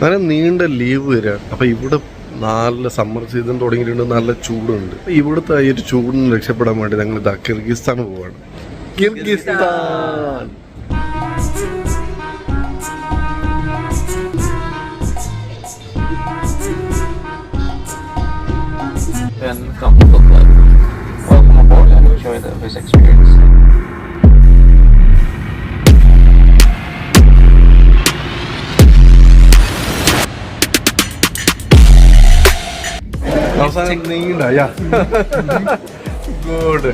അങ്ങനെ നീണ്ട ലീവ് വരിക. അപ്പൊ ഇവിടെ നല്ല സമ്മർ സീസൺ തുടങ്ങിയിട്ടുണ്ട് നല്ല ചൂടുണ്ട്. ഇവിടുത്തെ ഈ ഒരു ചൂടിന് രക്ഷപ്പെടാൻ വേണ്ടി ഞങ്ങൾ ഇതാ കിർഗിസ്ഥാൻ പോവാണ്. കിർഗിസ്ഥാൻ! And come. അവസാനം നീണ്ട യാ. ഗുഡ്.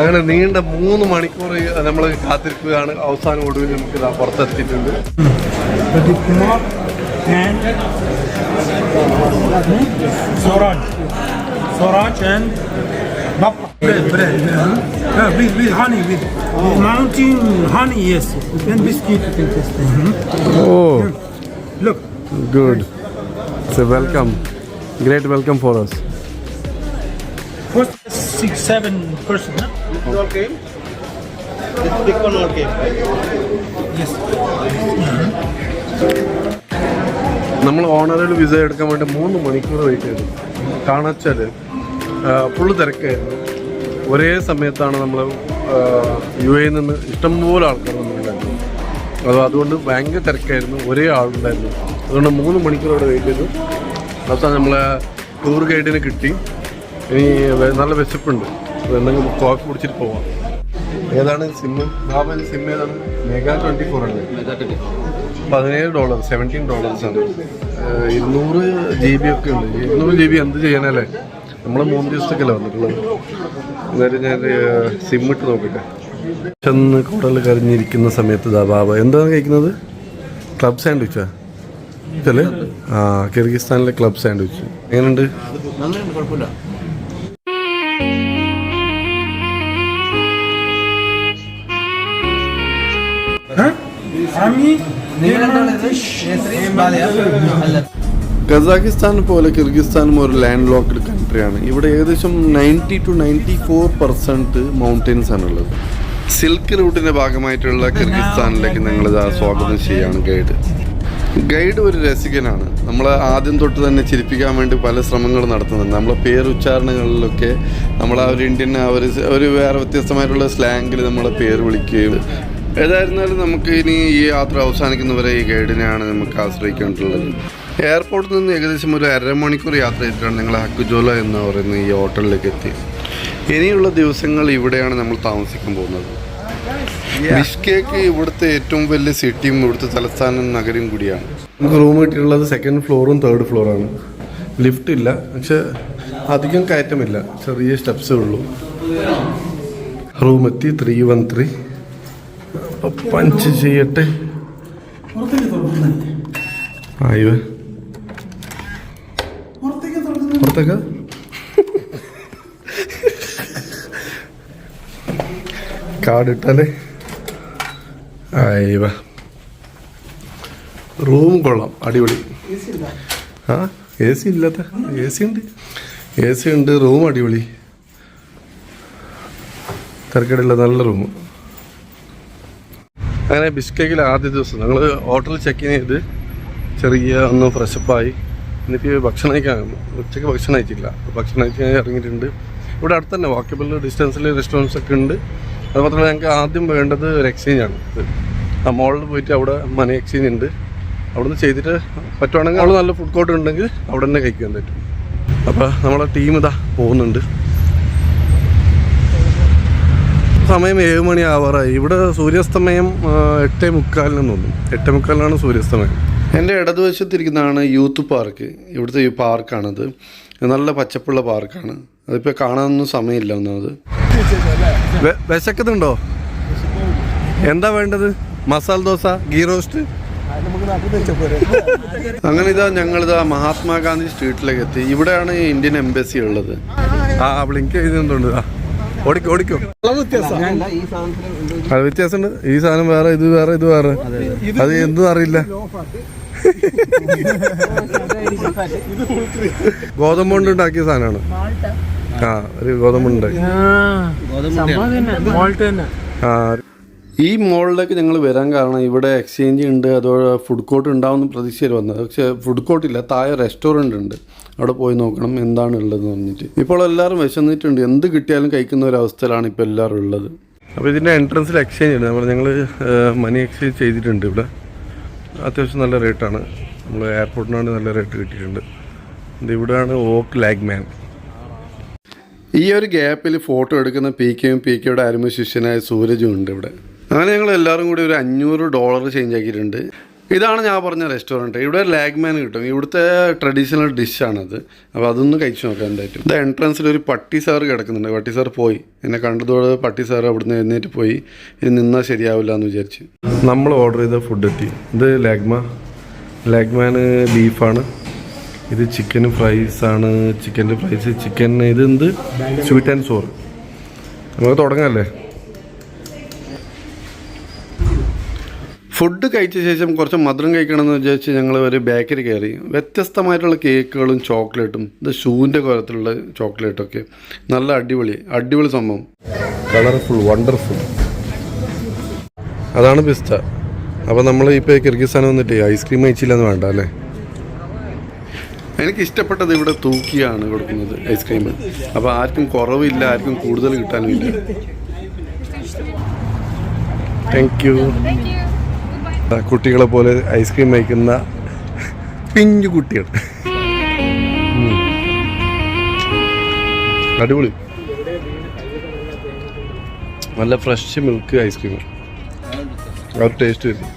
അങ്ങനെ നീണ്ട മൂന്ന് മണിക്കൂർ നമ്മൾ കാത്തിരിക്കുകയാണ്. അവസാനം ഒടുവിൽ നമുക്ക് ഇതാ പുറത്തെത്തിയിട്ടുണ്ട്. Pradeep Kumar and Swaraj. Swaraj and Bappa. Bread, bread. ഓ Look, good welcome great welcome four This big six, seven person, huh? Yes. നമ്മൾ ഓണറിൽ വിസ എടുക്കാൻ വേണ്ടി മൂന്ന് മണിക്കൂർ വെയിറ്റ് ചെയ്തു. കാണാച്ചാൽ ഫുള്ള് തിരക്കായിരുന്നു. ഒരേ സമയത്താണ് നമ്മൾ യു എയിൽ നിന്ന് ഇഷ്ടംപോലെ ആൾക്കാർ നമ്മളുണ്ടായിരുന്നു അത് അതുകൊണ്ട് ഭയങ്കര തിരക്കായിരുന്നു ഒരേ ആളുണ്ടായിരുന്നു. അതുകൊണ്ട് മൂന്ന് മണിക്കൂർ അവിടെ വെയിറ്റ് ചെയ്തു. അവസാനം നമ്മളെ ടൂർ ഗൈഡിനെ കിട്ടി. ഇനി നല്ല വിശപ്പുണ്ട്. എന്തെങ്കിലും കോഫി കുടിച്ചിട്ട് പോവാം. ഏതാണ് സിമ്മ് ബാബൻ സിം ഏതാണ്? മെഗാ ട്വന്റി ഫോർ ആണ് പതിനേഴ് ഡോളർ സെവന്റീൻ ഡോളേഴ്സ് ആണ്. ഇരുന്നൂറ് ജി ബി ഒക്കെ ഉണ്ട്. ഇരുന്നൂറ് ജി ബി എന്ത് ചെയ്യാനല്ലേ നമ്മൾ മൂന്ന് ദിവസത്തേക്കല്ലേ വന്നിട്ടുള്ളത്. എന്തായാലും ഞാൻ സിം ഇട്ട് നോക്കട്ടെ ചെന്ന് കുടൽ കരഞ്ഞിരിക്കുന്ന സമയത്ത് ദാ ബാബ. എന്താണ് കഴിക്കുന്നത്? ക്ലബ് സാൻഡ്വിച്ചാ അല്ലേ ആ കിർഗിസ്ഥാനിലെ ക്ലബ് സാൻഡ്വിച്ച് എങ്ങനെയുണ്ട്? കസാഖിസ്ഥാൻ പോലെ കിർഗിസ്ഥാനും ഒരു ലാൻഡ് ലോക്ക്ഡ് കൺട്രിയാണ് ഇവിടെ ഏകദേശം ninety two ninety four percent mountains ആണുള്ളത് സിൽക്ക് റൂട്ടിന്റെ ഭാഗമായിട്ടുള്ള കിർഗിസ്ഥാനിലേക്ക് ഞങ്ങൾ സ്വാഗതം ചെയ്യാണ് ഗൈഡ്. ഗൈഡ് ഒരു രസികനാണ്. നമ്മൾ ആദ്യം തൊട്ട് തന്നെ ചിരിപ്പിക്കാൻ വേണ്ടി പല ശ്രമങ്ങൾ നടത്തുന്നുണ്ട്. നമ്മളെ പേരുച്ചാരണങ്ങളിലൊക്കെ നമ്മൾ ആ ഒരു ഇന്ത്യൻ ആ ഒരു ഒരു വേറെ വ്യത്യസ്തമായിട്ടുള്ള സ്ലാങ്ങിൽ നമ്മളെ പേര് വിളിക്കുകയും ഏതായിരുന്നാലും നമുക്ക് ഇനി ഈ യാത്ര അവസാനിക്കുന്നവരെ ഈ ഗൈഡിനെയാണ് നമുക്ക് ആശ്രയിക്കേണ്ടത് എയർപോർട്ടിൽ നിന്ന് ഏകദേശം ഒരു അരമണിക്കൂർ യാത്ര ചെയ്തിട്ടാണ് ഞങ്ങൾ ഹക്കുജോല എന്ന് പറയുന്ന ഈ ഹോട്ടലിലേക്ക് എത്തി. ഇനിയുള്ള ദിവസങ്ങൾ ഇവിടെയാണ് നമ്മൾ താമസിക്കാൻ പോകുന്നത്. ബിഷ്കേക്ക് ഇവിടുത്തെ ഏറ്റവും വലിയ സിറ്റിയും ഇവിടുത്തെ തലസ്ഥാനം നഗരം കൂടിയാണ്. നമുക്ക് റൂം കിട്ടിയിട്ടുള്ളത് സെക്കൻഡ് ഫ്ലോറും തേർഡ് ഫ്ലോറാണ് ലിഫ്റ്റ് ഇല്ല. പക്ഷെ അധികം കയറ്റമില്ല. ചെറിയ സ്റ്റെപ്സേ ഉള്ളൂ. റൂം എത്തി ത്രീ വൺ ത്രീ പഞ്ച് ചെയ്യട്ടെ. ആയോ പുറത്തേക്ക്? കാർഡ് ഇട്ടാലേ ആയിവ. റൂം കൊള്ളാം. അടിപൊളി. ആ എ സി ഇല്ലാത്ത എ സി ഉണ്ട്. എ സി ഉണ്ട് റൂം അടിപൊളി. തിരക്കടില്ല നല്ല റൂം. അങ്ങനെ ബിസ്കേക്കിൽ ആദ്യ ദിവസം ഞങ്ങൾ ഹോട്ടലിൽ ചെക്ക് ഇൻ ചെയ്ത് ചെറിയ ഒന്ന് ഫ്രഷപ്പായി. എന്നിട്ട് ഭക്ഷണം കഴിക്കാൻ ഉച്ചയ്ക്ക് ഭക്ഷണം കഴിച്ചില്ല. ഭക്ഷണം കഴിക്കാൻ ഇറങ്ങിയിട്ടുണ്ട്. ഇവിടെ അടുത്ത് തന്നെ വാക്കബിൾ ഡിസ്റ്റൻസിൽ റെസ്റ്റോറൻസ് ഒക്കെ ഉണ്ട്. അത് മാത്രമല്ല ഞങ്ങൾക്ക് ആദ്യം വേണ്ടത് ഒരു എക്സ്ചേഞ്ച് ആണ്. ആ മോളിൽ പോയിട്ട് അവിടെ മണി എക്സ്ചേഞ്ച് ഉണ്ട്. അവിടുന്ന് ചെയ്തിട്ട് പറ്റുവാണെങ്കിൽ അവിടെ നല്ല ഫുഡ് കോർട്ട് ഉണ്ടെങ്കിൽ അവിടെ തന്നെ കഴിക്കാൻ പറ്റും. അപ്പോൾ നമ്മളെ ടീം ഇതാ പോകുന്നുണ്ട്. സമയം ഏഴ് മണി ആവാറായി. ഇവിടെ സൂര്യാസ്തമയം എട്ടേ മുക്കാലിന് തോന്നുന്നു. എട്ടേ മുക്കാലിനാണ് സൂര്യാസ്തമയം. എന്റെ ഇടതുവശത്തിരിക്കുന്നതാണ് യൂത്ത് പാർക്ക്. ഇവിടുത്തെ ഈ പാർക്കാണത്. നല്ല പച്ചപ്പുള്ള പാർക്കാണ്. അതിപ്പോൾ കാണാനൊന്നും സമയമില്ല ഒന്നാമത്. വിശക്കുന്നുണ്ടോ? എന്താ വേണ്ടത്? Masala dosa ghee roast? അങ്ങനെ ഇതാ ഞങ്ങളിതാ മഹാത്മാഗാന്ധി സ്ട്രീറ്റിലേക്ക് എത്തി ഇവിടെയാണ് ഇന്ത്യൻ എംബസി ഉള്ളത്. ആ ബ്ലിങ്ക് ചെയ്തുകൊണ്ടുണ്ട് ആ. ഓടിക്കോ ഓടിക്കും. അത് വ്യത്യാസമുണ്ട്. ഈ സാധനം വേറെ ഇത് വേറെ ഇത് വേറെ. അത് എന്തും അറിയില്ല. ഗോതമ്പ് കൊണ്ട് ഉണ്ടാക്കിയ സാധനമാണ്. ആ ഒരു ഗോതമ്പ് ഉണ്ടാക്കി Malt and ആ ഈ മോളിലേക്ക് ഞങ്ങൾ വരാൻ കാരണം ഇവിടെ എക്സ്ചേഞ്ച് ഉണ്ട് അതോ ഫുഡ് കോർട്ട് ഉണ്ടാവുന്ന പ്രതീക്ഷയിൽ വന്നത്. പക്ഷേ ഫുഡ് കോർട്ടില്ല താഴെ റെസ്റ്റോറന്റ് ഉണ്ട്. അവിടെ പോയി നോക്കണം എന്താണ് ഉള്ളതെന്ന് പറഞ്ഞിട്ട്. ഇപ്പോൾ എല്ലാവരും വിശന്നിട്ടുണ്ട്. എന്ത് കിട്ടിയാലും കഴിക്കുന്ന ഒരു അവസ്ഥയിലാണ് ഇപ്പോൾ എല്ലാവരും ഉള്ളത്. അപ്പോൾ ഇതിന്റെ എൻട്രൻസിൽ എക്സ്ചേഞ്ച് ഉണ്ട് നമ്മൾ ഞങ്ങൾ മണി എക്സ്ചേഞ്ച് ചെയ്തിട്ടുണ്ട് ഇവിടെ. അത്യാവശ്യം നല്ല റേറ്റാണ് നമ്മൾ എയർപോർട്ടിനാണ് നല്ല റേറ്റ് കിട്ടിയിട്ടുണ്ട്. ഇത് ഇവിടെയാണ് ഓക്ക് ലാഗ്മാൻ ഈ ഒരു ഗ്യാപ്പിൽ ഫോട്ടോ എടുക്കുന്ന പി കെയും പി കെയുടെ അരുമ ശിഷ്യനായ സൂരജും ഉണ്ട് ഇവിടെ. അങ്ങനെ ഞങ്ങൾ എല്ലാവരും കൂടി ഒരു അഞ്ഞൂറ് ഡോളർ ചേഞ്ച് ആക്കിയിട്ടുണ്ട്. ഇതാണ് ഞാൻ പറഞ്ഞ റെസ്റ്റോറന്റ് ഇവിടെ ലാഗ്മാൻ കിട്ടും. ഇവിടുത്തെ ട്രഡീഷണൽ ഡിഷാണത് അപ്പോൾ അതൊന്ന് കഴിച്ചു നോക്കാം എന്തായിട്ടും. ഇത് എൻട്രൻസിൽ ഒരു പട്ടി സാർ കിടക്കുന്നുണ്ട്. പട്ടി സാർ പോയി. എന്നെ കണ്ടതോടെ പട്ടി സാർ അവിടുന്ന് എഴുന്നേറ്റ് പോയി. ഇത് നിന്നാൽ ശരിയാവില്ല എന്ന് വിചാരിച്ച്. നമ്മൾ ഓർഡർ ചെയ്ത ഫുഡ് എത്തി ഇത് ലാഗ്മ ലാഗ്മാന് ബീഫാണ് ഇത് ചിക്കൻ ഫ്രൈസ് ആണ്. ചിക്കന്റെ ഫ്രൈസ് ചിക്കൻ ഇത് എന്ത് സ്വീറ്റ് ആൻഡ് സോർ നമുക്ക് തുടങ്ങാമല്ലേ ഫുഡ് കഴിച്ച ശേഷം കുറച്ച് മധുരം കഴിക്കണമെന്ന് വിചാരിച്ച് ഞങ്ങൾ ഒരു ബേക്കറി കയറി. വ്യത്യസ്തമായിട്ടുള്ള കേക്കുകളും ചോക്ലേറ്റും ഇത് ഷൂവിന്റെ കുലത്തിലുള്ള ചോക്ലേറ്റൊക്കെ. നല്ല അടിപൊളി അടിപൊളി സംഭവം. Colourful wonderful. അതാണ് പിസ്ത. അപ്പോൾ നമ്മൾ ഇപ്പോൾ കിർഗിസ്ഥാൻ വന്നിട്ട് ഐസ്ക്രീം കഴിച്ചില്ലെന്ന് വേണ്ട അല്ലേ? എനിക്ക് ഇഷ്ടപ്പെട്ടത് ഇവിടെ തൂക്കിയാണ് കൊടുക്കുന്നത് ഐസ്ക്രീം. അപ്പോൾ ആർക്കും കുറവില്ല ആർക്കും കൂടുതൽ കിട്ടാനും ഇല്ല താങ്ക് യു കുട്ടികളെ പോലെ ഐസ്ക്രീം വയ്ക്കുന്ന പിഞ്ചു കുട്ടികൾ. അടിപൊളി. നല്ല ഫ്രഷ് മിൽക്ക് ഐസ്ക്രീം ആ ടേസ്റ്റ് വരും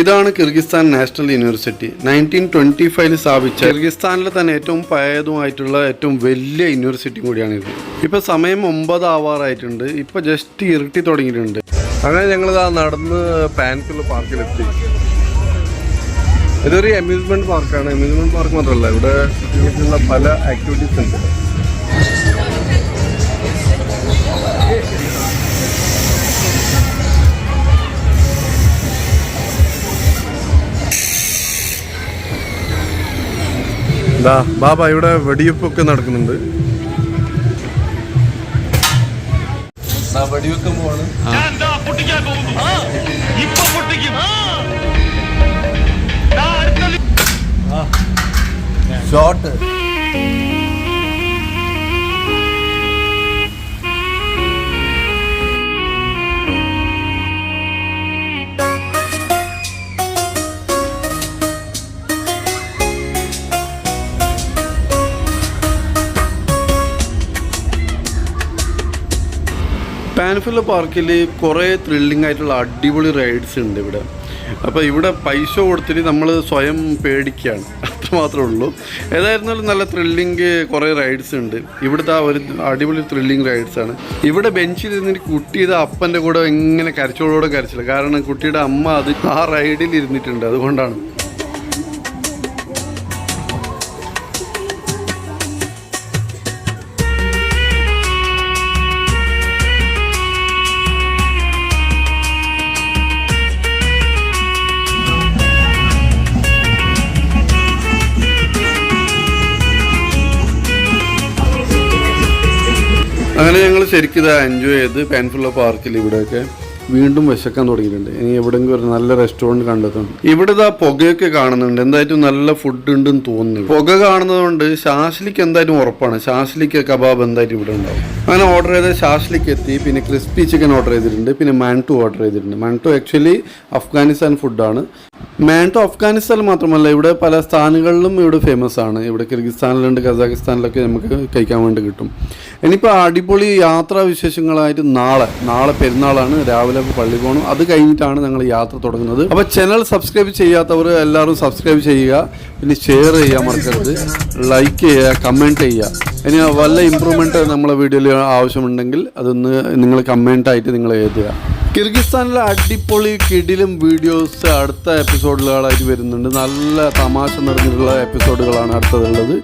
ഇതാണ് Kyrgyzstan national university. Nineteen twenty ഫൈവിൽ സ്ഥാപിച്ച കിർഗിസ്ഥാനിലെ തന്നെ ഏറ്റവും പഴയതുമായിട്ടുള്ള ഏറ്റവും വലിയ യൂണിവേഴ്സിറ്റി കൂടിയാണിത്. ഇപ്പോൾ സമയം ഒമ്പത് ആവാറായിട്ടുണ്ട് ഇപ്പോൾ ജസ്റ്റ് ഇരുട്ടി തുടങ്ങിയിട്ടുണ്ട്. അങ്ങനെ ഞങ്ങളിതാ നടന്ന് പാൻസുള്ള പാർക്കിലെത്തി. ഇതൊരു അമ്യൂസ്മെന്റ് പാർക്കാണ് അമ്യൂസ്മെന്റ് പാർക്ക് മാത്രമല്ല ഇവിടെ കുട്ടികൾക്കുള്ള പല ആക്ടിവിറ്റീസ് ഉണ്ട്. ബാബ ഇവിടെ വെടിവെപ്പൊക്കെ നടക്കുന്നുണ്ട്. ഷോട്ട്. പാൻഫില്ല പാർക്കിൽ കുറേ ത്രില്ലിംഗ് ആയിട്ടുള്ള അടിപൊളി റൈഡ്സ് ഉണ്ട് ഇവിടെ. അപ്പോൾ ഇവിടെ പൈസ കൊടുത്തിട്ട് നമ്മൾ സ്വയം പേടിക്കുകയാണ് അത്ര മാത്രമേ ഉള്ളൂ. ഏതായിരുന്നാലും നല്ല ത്രില്ലിങ് കുറേ റൈഡ്സ് ഉണ്ട്. ഇവിടുത്തെ ആ ഒരു അടിപൊളി ത്രില്ലിങ് റൈഡ്സ് ആണ്. ഇവിടെ ബെഞ്ചിൽ ഇരുന്നിട്ട് കുട്ടിയുടെ അപ്പന്റെ കൂടെ ഇങ്ങനെ കരച്ചോടോടെ കരച്ചില്ല. കാരണം കുട്ടിയുടെ അമ്മ അത് ആ റൈഡിൽ ഇരുന്നിട്ടുണ്ട്. അതുകൊണ്ടാണ്. അങ്ങനെ ഞങ്ങൾ ശരിക്കും ഇത് എൻജോയ് ചെയ്ത് പാൻഫുള്ള പാർക്കിൽ ഇവിടെയൊക്കെ വീണ്ടും വിശക്കാൻ തുടങ്ങിയിട്ടുണ്ട്. ഇനി എവിടെയെങ്കിലും ഒരു നല്ല റെസ്റ്റോറന്റ് കണ്ടെത്തണം ഇവിടെ ഇതാ പുകയൊക്കെ കാണുന്നുണ്ട്. എന്തായാലും നല്ല ഫുഡ് ഉണ്ടെന്ന് തോന്നുന്നു. പുക കാണുന്നതുകൊണ്ട് ശാസ്ലിക്ക് എന്തായാലും ഉറപ്പാണ്. ശാസ്ലിക്ക് കബാബ് എന്തായാലും ഇവിടെ ഉണ്ടാവും. അങ്ങനെ ഓർഡർ ചെയ്ത ശാസ്ലിക്ക് എത്തി. പിന്നെ ക്രിസ്പി ചിക്കൻ ഓർഡർ ചെയ്തിട്ടുണ്ട്. പിന്നെ മാൻടു ഓർഡർ ചെയ്തിട്ടുണ്ട്. മാൻടു ആക്ച്വലി അഫ്ഗാനിസ്ഥാൻ ഫുഡാണ് മാൻടു അഫ്ഗാനിസ്ഥാൻ മാത്രമല്ല ഇവിടെ പല സ്ഥാനങ്ങളിലും ഇവിടെ ഫേമസ് ആണ്. ഇവിടെ കിർഗിസ്ഥാനിലുണ്ട് കസാഖിസ്ഥാനിലൊക്കെ നമുക്ക് കഴിക്കാൻ വേണ്ടി കിട്ടും. ഇനിയിപ്പോൾ അടിപൊളി യാത്രാ വിശേഷങ്ങളായിട്ട് നാളെ നാളെ പെരുന്നാളാണ്. രാവിലെ പള്ളി പോകണം അത് കഴിഞ്ഞിട്ടാണ് ഞങ്ങൾ യാത്ര തുടങ്ങുന്നത്. അപ്പോൾ ചാനൽ സബ്സ്ക്രൈബ് ചെയ്യാത്തവർ എല്ലാവരും സബ്സ്ക്രൈബ് ചെയ്യുക. പിന്നെ ഷെയർ ചെയ്യാൻ മറക്കരുത്. ലൈക്ക് ചെയ്യുക കമന്റ് ചെയ്യുക. ഇനി വല്ല ഇമ്പ്രൂവ്മെന്റ് നമ്മളെ വീഡിയോയിൽ ആവശ്യമുണ്ടെങ്കിൽ അതൊന്ന് നിങ്ങൾ കമന്റായിട്ട് നിങ്ങൾ എഴുതുക. കിർഗിസ്ഥാനിലെ അടിപൊളി കിടിലും വീഡിയോസ് അടുത്ത എപ്പിസോഡുകളായിട്ട് വരുന്നുണ്ട്. നല്ല തമാശ നിറഞ്ഞിട്ടുള്ള എപ്പിസോഡുകളാണ് അടുത്തതുള്ളത്.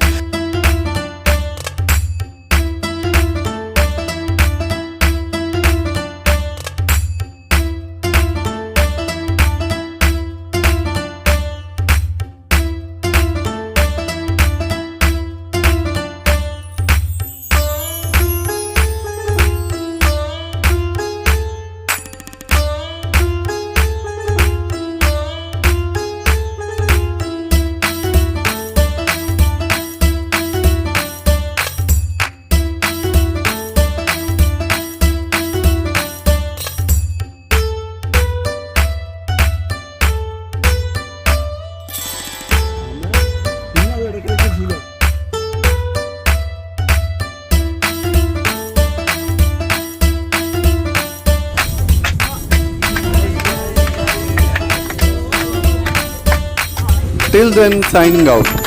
Till then, signing out.